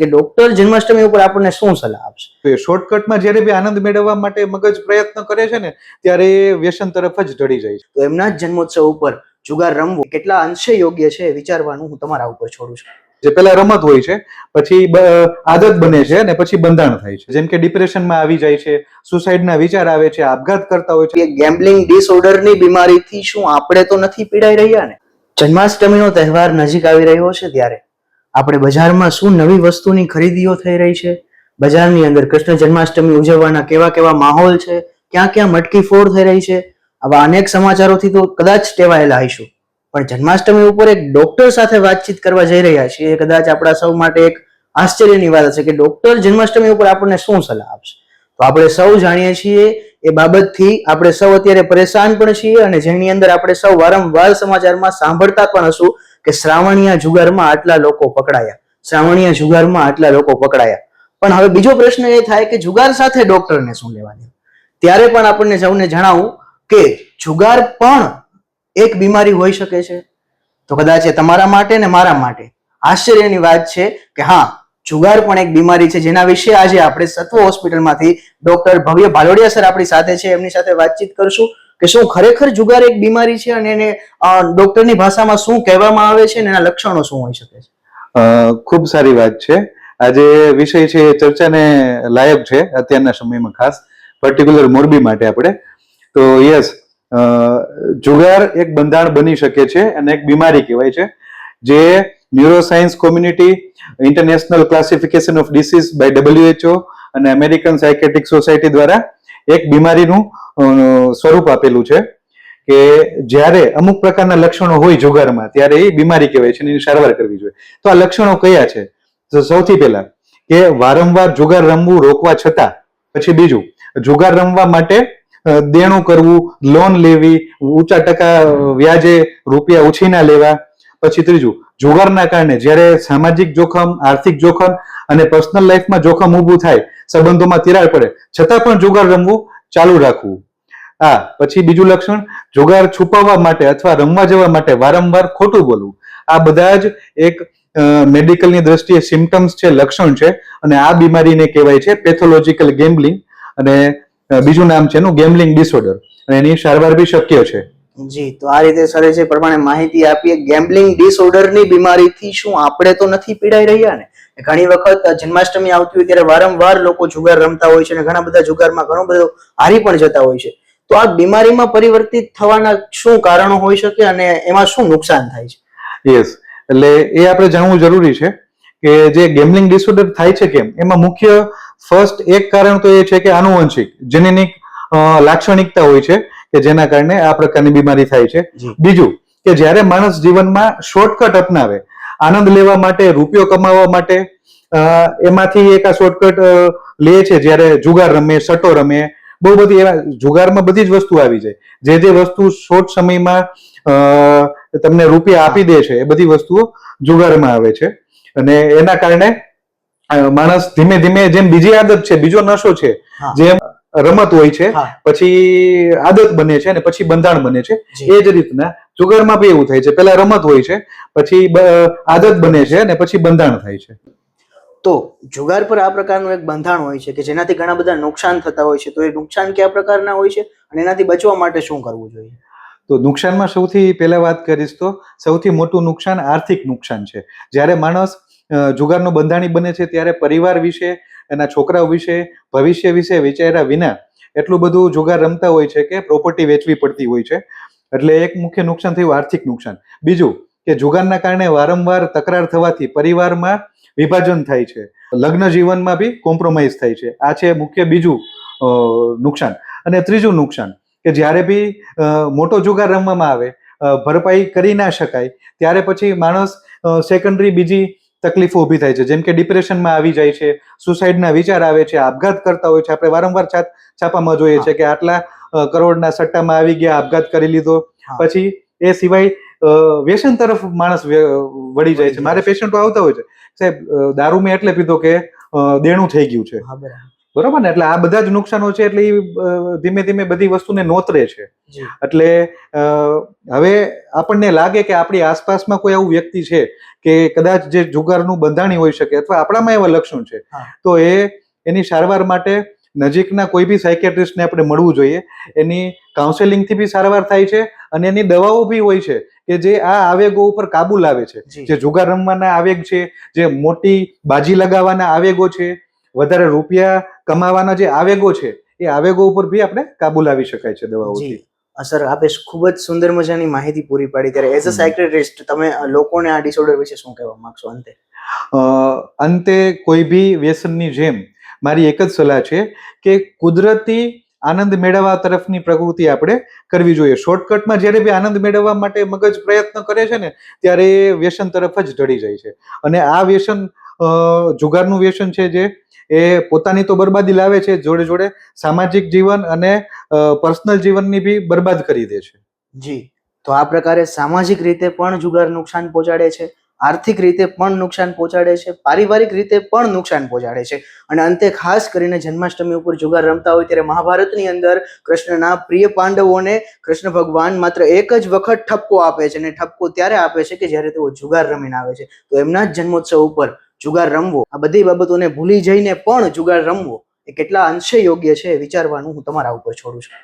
કે ડોક્ટર જન્માષ્ટમી ઉપર આપણને શું સલાહ આપશે? તો એ શોર્ટકટમાં જ્યારે બી આનંદ મેળવવા માટે મગજ પ્રયત્ન કરે છે ને ત્યારે એ વ્યસન તરફ જ ઢળી જાય છે. તો એમના જ જન્મોત્સવ ઉપર જુગાર રમવું કેટલા અંશે યોગ્ય છે વિચારવાનું હું તમારા ઉપર છોડું છું. જે પેલા રમત હોય છે પછી આદત બને છે અને પછી બંધાણ થાય છે. જેમ કે ડિપ્રેશનમાં આવી જાય છે સુસાઇડના વિચાર આવે છે આપઘાત કરતા હોય છે. ગેમ્બલિંગ ડિસઓર્ડરની બીમારીથી શું આપણે તો નથી પીડાઈ રહ્યા ને? જન્માષ્ટમીનો તહેવાર નજીક આવી રહ્યો છે ત્યારે. આપણે બજારમાં શું નવી વસ્તુની ખરીદીઓ થઈ રહી છે? બજારની અંદર કૃષ્ણ જન્માષ્ટમી ઉજવવાના કેવા કેવા માહોલ છે? ક્યાં ક્યાં મટકી ફોડ થઈ રહી છે? આવા અનેક સમાચારોથી તો કદાચ ટેવાયેલા હઈશું. પણ જન્માષ્ટમી ઉપર એક ડોક્ટર સાથે વાતચીત કરવા જઈ રહ્યા છીએ. કદાચ આપણા સૌ માટે એક આશ્ચર્યની વાત હશે કે ડોક્ટર જન્માષ્ટમી ઉપર આપણને શું સલાહ આપશે? તો આપણે સૌ જાણીએ છીએ એ બાબતથી આપણે સૌ અત્યારે પરેશાન પણ છીએ અને જેની અંદર આપણે સૌ વારંવાર સમાચારમાં સાંભળતા પણ હશું. કે શ્રાવણીયા જુગારમાં આટલા લોકો પકડાયા. શ્રાવણીયા જુગારમાં આટલા લોકો પકડાયા. પણ હવે બીજો પ્રશ્ન એ થાય કે જુગાર સાથે ડોક્ટરને શું લેવાની? ત્યારે પણ આપણને સૌને જણાવું કે જુગાર પણ એક બીમારી હોઈ શકે છે. તો કદાચ એ તમારા માટે ને મારા માટે. આશ્ચર્યની વાત છે કે હા, જુગાર પણ એક બીમારી છે. જેના વિશે આજે આપણે સત્વ હોસ્પિટલમાંથી ડોક્ટર ભવ્ય ભાલોડિયા સર આપણી સાથે છે. એમની સાથે વાતચીત કરશું. કે શું ખરેખર જુગાર એક બીમારી છે અને એને ડોક્ટરની ભાષામાં શું કહેવામાં આવે છે અને એના લક્ષણો શું હોઈ શકે છે? ખૂબ સારી વાત છે. આજે વિષય છે ચર્ચાને લાયક છે અત્યારના સમયમાં ખાસ પર્ટિક્યુલર મોરબી માટે આપણે. તો યસ જુગાર એક બંધાણ બની શકે છે અને એક બીમારી કહેવાય છે, જે neuroscience community international classification of disease by WHO અને અમેરિકન સાયકેટ્રિક સોસાયટી દ્વારા એક બીમારીનું સ્વરૂપ આપેલું છે કે જ્યારે અમુક પ્રકારના લક્ષણો હોય જુગારમાં, ત્યારે એ બીમારી કહેવાય છે એની સારવાર કરવી જોઈએ. તો આ લક્ષણો કયા છે? તો સૌથી પહેલા કે વારંવાર જુગાર રમવું રોકવા છતાં, પછી બીજું, જુગાર રમવા માટે દેણું કરવું, લોન લેવી, ઊંચા ટકા વ્યાજે રૂપિયા ઉછીના લેવા પછી ત્રીજું, જુગારના કારણે જ્યારે સામાજિક જોખમ, આર્થિક જોખમ અને પર્સનલ લાઈફમાં જોખમ ઊભું થાય, સંબંધોમાં તિરાડ પડે, છતાં પણ જુગાર રમવું ચાલુ રાખવું. આ, પછી બીજું લક્ષણ, જુગાર છુપાવવા માટે અથવા રમવા જવા માટે વારંવાર ખોટું બોલવું. આ બધા જ એક મેડિકલની દ્રષ્ટિએ સિમ્ટમ્સ છે, લક્ષણ છે, અને આ બીમારીને કહેવાય છે પેથોલોજીકલ ગેમ્બલિંગ અને બીજું નામ છે એનું ગેમ્બલિંગ ડિસઓર્ડર અને એની સારવાર બી શક્ય છે. જી, તો આ રીતે સરે છે પ્રમાણે માહિતી આપીએ ગેમ્બલિંગ ડિસઓર્ડરની બીમારીથી શું આપણે તો નથી પીડાઈ રહ્યા ને? ઘણી વખત જન્માષ્ટમી આવતી હોય ત્યારે વારંવાર લોકો જુગાર રમતા હોય છે અને ઘણા બધા જુગારમાં ઘણો બધો હારી પણ જતા હોય છે. તો આ બીમારીમાં પરિવર્તિત થવાના શું કારણો હોઈ શકે અને એમાં શું નુકસાન થાય છે? યસ એટલે એ આપણે જાણવું જરૂરી છે કે જે ગેમ્બલિંગ ડિસઓર્ડર થાય છે કેમ? એમાં મુખ્ય ફર્સ્ટ એક કારણ તો એ છે કે આનુવંશિક, જેનેનિક લાક્ષણિકતા હોય છે. કે જેના કારણે આ પ્રકારની બીમારી થાય છે. બીજું કે જ્યારે માણસ જીવનમાં શોર્ટકટ અપનાવે આનંદ લેવા માટે રૂપિયો કમાવા માટે એમાંથી એક આ શોર્ટકટ લે છે જ્યારે જુગાર રમે સટ્ટો રમે બહુ બધી એવા જુગારમાં બધી જ વસ્તુ આવી જાય. જે જે વસ્તુ શોર્ટ સમયમાં અ, તમને રૂપિયા આપી દે છે એ બધી વસ્તુઓ જુગારમાં આવે છે. અને એના કારણે માણસ ધીમે ધીમે જેમ બીજી આદત છે બીજો નશો છે જેમ રમત હોય છે પછી આદત બને છે અને પછી બંધાણ બને છે. એ જ રીતના જુગારમાં બી એવું થાય છે. પેલા રમત હોય છે પછી આદત બને છે અને પછી બંધાણ થાય છે. તો જુગાર પર આ પ્રકારનું એક બંધાણ હોય છે કે જેનાથી ઘણા બધા નુકસાન થતા હોય છે તો એ નુકસાન કયા પ્રકારના હોય છે અને એનાથી બચવા માટે શું કરવું જોઈએ? તો નુકસાનમાં સૌથી પહેલા વાત કરીશ તો સૌથી મોટું નુકસાન આર્થિક નુકસાન છે. જ્યારે માણસ જુગારનો બંધાણી બને છે ત્યારે પરિવાર વિશે એના છોકરાઓ વિશે, ભવિષ્ય વિશે વિચાર્યા વિના એટલું બધું જુગાર રમતા હોય છે કે પ્રોપર્ટી વેચવી પડતી હોય છે. એટલે એક મુખ્ય નુકસાન થયું આર્થિક નુકસાન. બીજું કે જુગારના કારણે વારંવાર તકરાર થવાથી પરિવારમાં વિભાજન થાય છે. લગ્ન જીવનમાં બી કોમ્પ્રોમાઇઝ થાય છે. આ છે મુખ્ય બીજું નુકસાન. અને ત્રીજું નુકસાન કે જ્યારે બી મોટો જુગાર રમવામાં આવે ભરપાઈ કરી ના શકાય, ત્યારે પછી માણસ સેકન્ડરી બીજી તકલીફો ઊભી થાય છે. જેમ કે ડિપ્રેશનમાં આવી જાય છે સુસાઇડના વિચાર આવે છે આપઘાત કરતા હોય છે. આપણે વારંવાર છાપ- છાપામાં જોઈએ છે કે આટલા કરોડના સટ્ટામાં આવી ગયા આપઘાત કરી લીધો. પછી એ સિવાય વ્યસન તરફ માણસ વળી જાય છે. મારે. પેશન્ટો આવતા હોય છે. સાહેબ દારૂ મેં એટલે પીધો કે દેણું થઈ ગયું છે. બરાબર ને? એટલે આ બધા જ નુકસાનો છે એટલે ધીમે ધીમે બધી વસ્તુને નોતરે છે. એટલે હવે આપણને લાગે કે આપણી આસપાસમાં કોઈ આવું વ્યક્તિ છે કે કદાચ જે જુગારનું બંધાણી હોઈ શકે અથવા આપણામાં એવા લક્ષણ છે તો એ એની સારવાર માટે નજીકના કોઈ બી સાયકેટ્રિસ્ટને આપણે મળવું જોઈએ. એની કાઉન્સેલિંગથી બી સારવાર થાય છે અને એની દવાઓ બી હોય છે કે જે આ આવેગો ઉપર કાબુ લાવે છે. જે જુગાર રમવાના આવેગ છે જે મોટી બાજી લગાવવાના આવેગો છે વધારે રૂપિયા કમાવાના જે આવેગો છે એ આવેગો ઉપર બી આપણે કાબુ લાવી શકાય છે દવાઓથી. સર આપે ખૂબ જ સુંદર મજાની માહિતી પૂરી પાડી. ત્યારે એઝ અ. સાયક્રેટિસ્ટ તમે લોકોને આ ડિસઓર્ડર વિશે શું કહેવા માંગશો અંતે? અંતે કોઈ બી વ્યસનની જેમ મારી એક જ સલાહ છે કે કુદરતી આનંદ મેળવવા તરફની પ્રવૃત્તિ આપણે કરવી જોઈએ. શોર્ટકટમાં જ્યારે બી આનંદ મેળવવા માટે મગજ પ્રયત્ન કરે છે ને ત્યારે એ વ્યસન તરફ જ ઢળી જાય છે. અને આ વ્યસન જુગારનું વ્યસન છે જે, એ પોતાની તો બરબાદી લાવે છે, જોડે જોડે સામાજિક જીવન અને પર્સનલ જીવનની બી બરબાદ કરી દે છે. જી. તો આ પ્રકારે સામાજિક રીતે પણ જુગાર નુકસાન પહોંચાડે છે, આર્થિક રીતે પણ નુકસાન પહોંચાડે છે, પારિવારિક રીતે પણ નુકસાન પહોંચાડે છે. અને અંતે ખાસ કરીને જન્માષ્ટમી ઉપર જુગાર રમતા હોય ત્યારે મહાભારતની અંદર કૃષ્ણના પ્રિય પાંડવોને કૃષ્ણ ભગવાન માત્ર એક જ વખત ઠપકો આપે છે અને ઠપકો ત્યારે આપે છે કે જ્યારે તેઓ જુગાર રમીને આવે છે. તો એમના જ જન્મોત્સવ ઉપર જુગાર રમવો. આ બધી બાબતોને ભૂલી જઈને પણ જુગાર રમવો એ કેટલા અંશે યોગ્ય છે વિચારવાનું હું તમારા ઉપર છોડું છું.